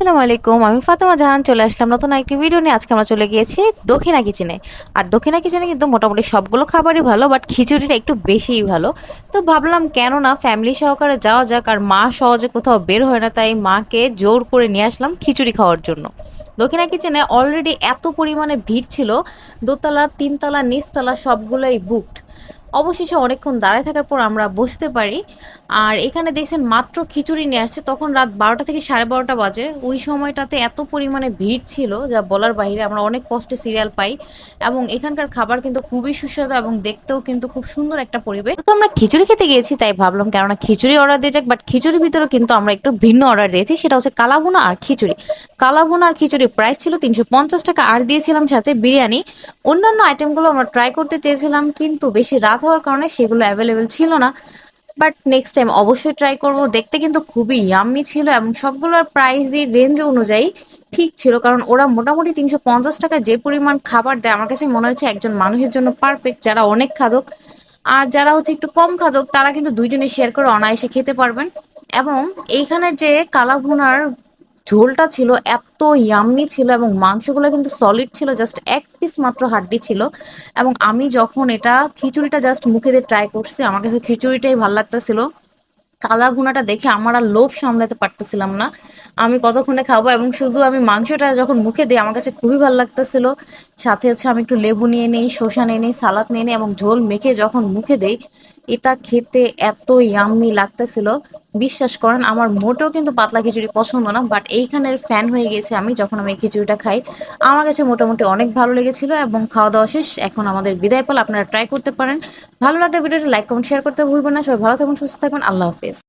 আসসালামু আলাইকুম, আমি ফাতেমা জাহান, চলে আসলাম নতুন একটি ভিডিও নিয়ে। আজকে আমরা চলে গিয়েছি দক্ষিণা কিচেনে আর দক্ষিণা কিচেনে কিন্তু মোটামুটি সবগুলো খাবারই ভালো বাট খিচুড়িটা একটু বেশিই ভালো। তো ভাবলাম, কেন না ফ্যামিলি সহকারে যাওয়া যাক, আর মা সহজে কোথাও বের হয় না, তাই মাকে জোর করে নিয়ে আসলাম খিচুড়ি খাওয়ার জন্য। দক্ষিণা কিচেনে অলরেডি এত পরিমাণে ভিড় ছিল, দোতলা, তিনতলা, নিচতলা সবগুলোই বুকড অবশেষে অনেকক্ষণ দাঁড়ায় থাকার পর আমরা বসতে পারি। আর এখানে দেখছেন মাত্র খিচুড়ি নিয়ে আসছে। তখন রাত বারোটা থেকে সাড়ে বারোটা বাজে। ওই সময়টাতে এত পরিমাণে ভিড় ছিল যা বলার বাইরে আমরা অনেক কষ্টে সিরিয়াল পাই এবং এখানকার খাবার কিন্তু খুবই সুস্বাদু এবং দেখতেও কিন্তু খুব সুন্দর একটা পরিবেশ। তো আমরা খিচুড়ি খেতে গিয়েছি তাই ভাবলাম কেননা খিচুড়ি অর্ডার দিয়ে যাক, বাট খিচুড়ির ভিতরে কিন্তু আমরা একটু ভিন্ন অর্ডার দিয়েছি। সেটা হচ্ছে কালাভুনা আর খিচুড়ি। কালাভুনা আর খিচুড়ির প্রাইস ছিল তিনশো পঞ্চাশ টাকা। আর দিয়েছিলাম সাথে বিরিয়ানি। অন্যান্য আইটেমগুলো আমরা ট্রাই করতে চেয়েছিলাম, কিন্তু বেশি রাত হওয়ার কারণে সেগুলো অ্যাভেলেবেল ছিল না। বাট নেক্সট টাইম অবশ্যই ট্রাই করব। দেখতে কিন্তু খুবই ইয়াম্মি ছিল এবং সবগুলোর প্রাইসই রেঞ্জ অনুযায়ী ঠিক ছিল। কারণ ওরা মোটামুটি তিনশো পঞ্চাশ টাকা যে পরিমাণ খাবার দেয়, আমার কাছে মনে হচ্ছে একজন মানুষের জন্য পারফেক্ট যারা অনেক খাদক। আর যারা হচ্ছে একটু কম খাদক, তারা কিন্তু দুইজনে শেয়ার করে অনায়াসে খেতে পারবেন। এবং এইখানের যে কালাভুনার ঝোলটা ছিল এত ইয়াম্মি ছিল এবং মাংসগুলো কিন্তু সলিড ছিল জাস্ট এক পিস মাত্র হাড্ডি ছিল। এবং আমি যখন এটা খিচুড়িটা জাস্ট মুখে দিয়ে ট্রাই করছি, আমার কাছে খিচুড়িটাই ভালো লাগতেছিল। কালা ভুনাটা দেখে আমার আর লোভ সামলাতে পারতেছিলাম না। আমি কতক্ষণে খাব এবং শুধু আমি মাংসটা যখন মুখে দিই, আমার কাছে খুবই ভালো লাগতেছিল। সাথে হচ্ছে আমি একটু লেবু নিয়ে নেই, শসা নিয়ে নেই, সালাদ নিয়ে নেই এবং ঝোল মেখে যখন মুখে দেই এটা খেতে এত ইয়াম্মি লাগতেছিল। বিশ্বাস করেন, আমার মোটেও কিন্তু পাতলা খিচুড়ি পছন্দ না বাট এইখানের ফ্যান হয়ে গেছে আমি যখন আমি এই খিচুড়িটা খাই। আমার কাছে মোটামুটি অনেক ভালো লেগেছিল এবং খাওয়া দাওয়া শেষ। এখন আমাদের বিদায় পাল, আপনারা ট্রাই করতে পারেন। ভালো লাগলে ভিডিওটি লাইক কমেন্ট শেয়ার করতে ভুলবেন না। সবাই ভালো থাকবেন সুস্থ থাকবেন আল্লাহ হাফেজ।